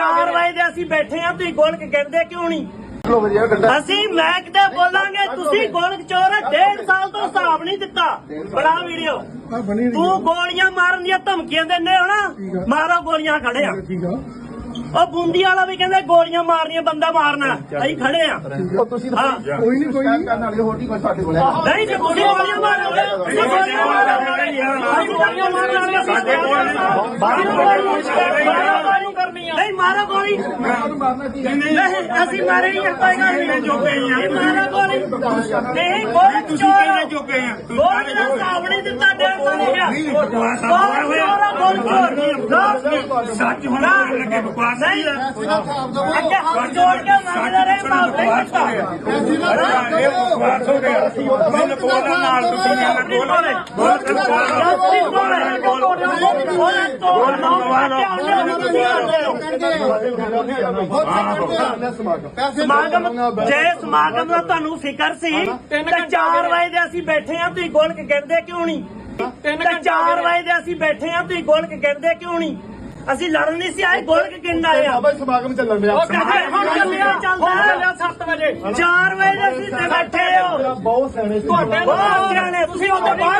4 ਵਜੇ ਦੇ ਅਸੀਂ ਬੈਠੇ ਆ ਤੁਸੀਂ ਗੋਲਕ ਗਿਣਦੇ ਕਿਉਂ ਨਹੀਂ? ਅਸੀਂ ਮੈਂ ਕਿਤੇ ਬੋਲਾਂਗੇ ਤੁਸੀਂ ਗੋਲਕ ਚੋਰ ਡੇਢ ਸਾਲ ਤੋਂ ਹਿਸਾਬ ਨਹੀਂ ਦਿੱਤਾ। ਬੜਾ ਵੀਡੀਓ ਤੂੰ ਗੋਲੀਆਂ ਮਾਰਨ ਦੀਆਂ ਧਮਕੀਆਂ ਦਿੰਦੇ ਹੋ ਨਾ? ਮਾਰੋ ਗੋਲੀਆਂ ਖੜੇ ਆ। ਉਹ ਬੂੰਦੀ ਵਾਲਾ ਵੀ ਕਹਿੰਦਾ ਗੋਲੀਆਂ ਮਾਰਨੀਆਂ ਬੰਦਾ ਮਾਰਨਾ। ਅਸੀਂ ਖੜੇ ਆ। ਉਹ ਤੁਸੀਂ ਕੋਈ ਨਹੀਂ ਕੋਈ ਨਹੀਂ। ਕਰਨ ਵਾਲੀ ਹੋਰ ਨਹੀਂ ਕੋਈ ਸਾਡੇ ਕੋਲ। ਨਹੀਂ ਜੇ ਤੁਸੀਂ ਗੋਲੀਆਂ ਮਾਰੋਗੇ ਤੁਸੀਂ ਗੋਲੀਆਂ ਮਾਰੋਗੇ ਮਾਰਨਾਂਗੇ ਸਾਡੇ ਕੋਲ ਨਹੀਂ ਮਾਰੋ ਗੋਲੀ। ਹੈ ਨਹੀਂ ਅਸੀਂ ਮਾਰੇ ਨਹੀਂ ਕੋਈ ਗੱਲ ਨਹੀਂ। ਜੋਗੇ ਆ? ਮਾਰੋ ਗੋਲੀ। ਨਹੀਂ ਗੋਲੀ ਤੁਸੀਂ ਕਹਿੰਦੇ ਜੋਗੇ ਆ? ਗੋਲੀ ਦਾ ਨਹੀਂ ਦਿੱਤਾ ਡੇਢ ਸਾਲ ਹੋ ਗਿਆ ਗੋਲੀ ਹੋਇਆ। ਚੋਰ ਸੱਚ ਹੋਣਾ ਲੱਗੇ ਬਕਵਾਸ ਨਹੀਂ ਅੱਗੇ ਹੱਥ ਜੋੜ ਕੇ ਮੰਗਦੇ ਰਹੇ ਮਾਫ ਕੀਤਾ ਇਹ ਬਕਵਾਸ ਹੋ ਗਿਆ। ਮੈਨੂੰ ਬੋਲਣ ਨਾਲ ਤੁਸੀਂ ਮੇਰੇ ਬੋਲ ਬੋਲ ਸਮਾਗਮ ਜੇ ਸਮਾਗਮ ਦਾ ਤੁਹਾਨੂੰ ਫਿਕਰ ਸੀ ਤੇ 4 ਵਜੇ ਦੇ ਅਸੀਂ ਬੈਠੇ ਆ ਤੁਸੀਂ ਗੋਲਕ ਗਿਣਦੇ ਕਿਉਂ ਨਹੀਂ ਤੇ 4 ਵਜੇ ਦੇ ਅਸੀਂ ਬੈਠੇ ਆ ਤੁਸੀਂ ਗੋਲਕ ਗਿਣਦੇ ਕਿਉਂ ਨਹੀਂ ਅਸੀਂ ਲੜਨ ਨਹੀਂ ਸੀ ਆਏ ਗੋਲਕ ਗਿਣਨ ਆਏ ਆ ਬਾਬਾ ਸਮਾਗਮ ਚੱਲਣ ਡਿਆ ਹੁਣ ਚੱਲਿਆ ਚੱਲਦਾ 7 ਵਜੇ 4 ਵਜੇ ਅਸੀਂ ਤੇ ਬੈਠੇ ਹੋ ਬਹੁਤ ਸਿਆਣੇ ਸੀ ਬਹੁਤ ਸਿਆਣੇ ਤੁਸੀਂ ਉੱਥੇ ਬਾਹਰ